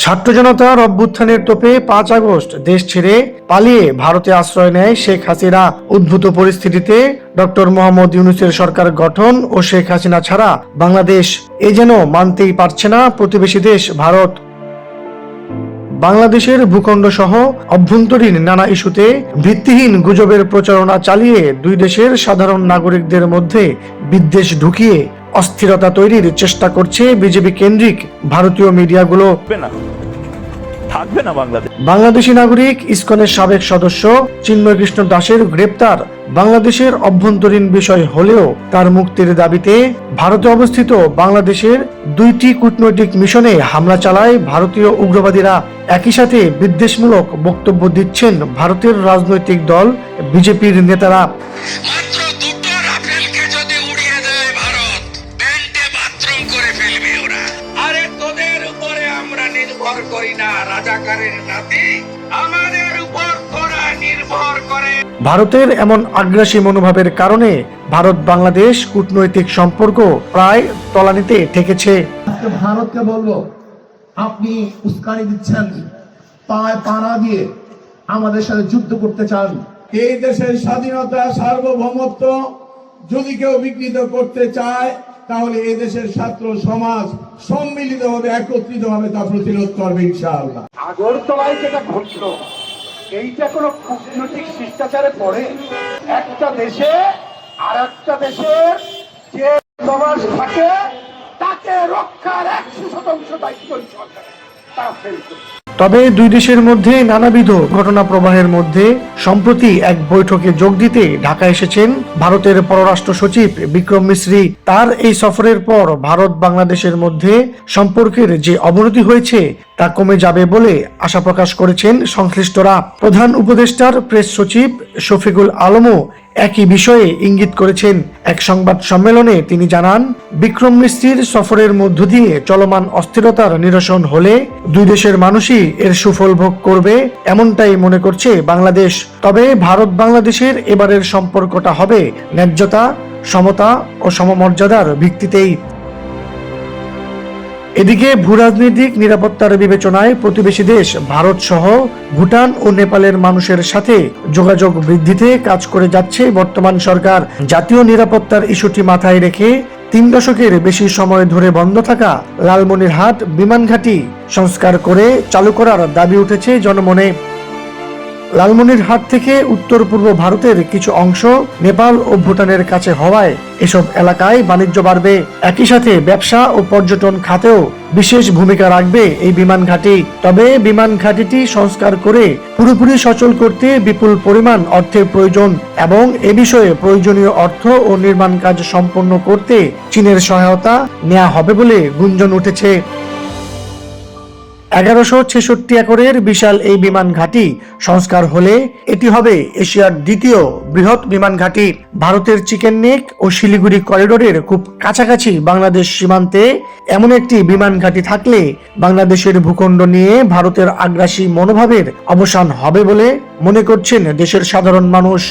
ছাত্র জনতার অভ্যুত্থানের তোপে পাঁচ আগস্ট দেশ ছেড়ে পালিয়ে ভারতে আশ্রয় নেয় শেখ হাসিনা। উদ্ভূত পরিস্থিতিতে ডক্টর মোহাম্মদ ইউনুসের সরকার গঠন ও শেখ হাসিনা ছাড়া বাংলাদেশ এ যেন মানতেই পারছে না প্রতিবেশী দেশ ভারত। বাংলাদেশের ভূখণ্ড সহ অভ্যন্তরীণ নানা ইস্যুতে ভিত্তিহীন গুজবের প্রচারণা চালিয়ে দুই দেশের সাধারণ নাগরিকদের মধ্যে বিদ্বেষ ঢুকিয়ে অস্থিরতা তৈরির চেষ্টা করছে বিজেপি কেন্দ্রিক ভারতীয় মিডিয়াগুলো। থাকবে না। বাংলাদেশ। বাংলাদেশি নাগরিক ইসকনের সাবেক সদস্য চিন্ময় কৃষ্ণ দাসের গ্রেপ্তার। বাংলাদেশের অভ্যন্তরীণ বিষয় হলেও তার মুক্তির দাবিতে ভারতে অবস্থিত বাংলাদেশের দুইটি কূটনৈতিক মিশনে হামলা চালায় ভারতীয় উগ্রবাদীরা। একই সাথে বিদ্বেষমূলক বক্তব্য দিচ্ছেন ভারতের রাজনৈতিক দল বিজেপির নেতারা। রাজাকারের নাতি আমাদের উপর তোরা নির্ভর করে। ভারতের এমন আগ্রাসী মনোভাবের কারণে ভারত বাংলাদেশ কূটনৈতিক সম্পর্ক প্রায় তলানিতে ঠেকেছে। ভারতকে বলব আপনি উস্কানি দিচ্ছেন পায় পাড়া দিয়ে আমাদের সাথে যুদ্ধ করতে চান। এই দেশের স্বাধীনতা সার্বভৌমত্ব যদি কেউ বিকৃত করতে চায় তাহলে এই দেশের ছাত্র সমাজ সম্মিলিতভাবে, একত্রিতভাবে তা প্রতিরোধ করবে ইনশাআল্লাহ। আগরতলায় যেটা ঘটলো, এইটা কোনো কূটনৈতিক শিষ্টাচারে পড়ে? একটা দেশে আর একটা দেশের যে সমাজ থাকে তাকে রক্ষার একশো শতাংশ দায়িত্ব এই সরকারের। তা ফেল তবে দুই দেশের মধ্যে নানাবিধ ঘটনা প্রবাহের মধ্যে সম্প্রতি এক বৈঠকে যোগ দিতে ঢাকা এসেছেন ভারতের পররাষ্ট্র সচিব বিক্রম মিশ্রি তার এই সফরের পর ভারত বাংলাদেশের মধ্যে সম্পর্কের যে অবনতি হয়েছে, তা কমে যাবে বলে আশা প্রকাশ করেছেন সংশ্লিষ্টরা। প্রধান উপদেষ্টার প্রেস সচিব শফিকুল আলমও একই বিষয়ে ইঙ্গিত করেছেন এক সংবাদ সম্মেলনে তিনি জানান, বিক্রম মিস্ত্রির সফরের মধ্য দিয়ে চলমান অস্থিরতার নিরসন হলে দুই দেশের মানুষই এর সুফল ভোগ করবে এমনটাই মনে করছে বাংলাদেশ। তবে ভারত বাংলাদেশের এবারের সম্পর্কটা হবে ন্যায্যতা, সমতা ও সমমর্যাদার ভিত্তিতেই। এদিকে ভূরাজনৈতিক নিরাপত্তার বিবেচনায় প্রতিবেশী দেশ ভারত সহ ভুটান ও নেপালের মানুষের সাথে যোগাযোগ বৃদ্ধিতে কাজ করে যাচ্ছে বর্তমান সরকার। জাতীয় নিরাপত্তার ইস্যুটি মাথায় রেখে তিন দশকের বেশি সময় ধরে বন্ধ থাকা লালমনিরহাট বিমান ঘাঁটি সংস্কার করে চালু করার দাবি উঠেছে জনমনে। লালমনিরহাট থেকে উত্তর পূর্ব ভারতের কিছু অংশ নেপাল ও ভুটানের কাছে হওয়ায় এসব এলাকায় বাণিজ্য বাড়বে। একই সাথে ব্যবসা ও পর্যটন খাতেও বিশেষ ভূমিকা রাখবে এই বিমান ঘাঁটি। তবে বিমান ঘাঁটিটি সংস্কার করে পুরোপুরি সচল করতে বিপুল পরিমাণ অর্থের প্রয়োজন এবং এ বিষয়ে প্রয়োজনীয় অর্থ ও নির্মাণ কাজ সম্পন্ন করতে চীনের সহায়তা নেওয়া হবে বলে গুঞ্জন উঠেছে। এগারোশো ছেষট্টি একরের বিশাল এই বিমান ঘাঁটি সংস্কার হলে এটি হবে এশিয়ার দ্বিতীয় বৃহৎ বিমান ঘাঁটি। ভারতের চিকেন নেক ও শিলিগুড়ি করিডোরের খুব কাছাকাছি বাংলাদেশ সীমান্তে এমন একটি বিমান ঘাঁটি থাকলে বাংলাদেশের ভূখণ্ড নিয়ে ভারতের আগ্রাসী মনোভাবের অবসান হবে বলে মনে করছেন দেশের সাধারণ মানুষ।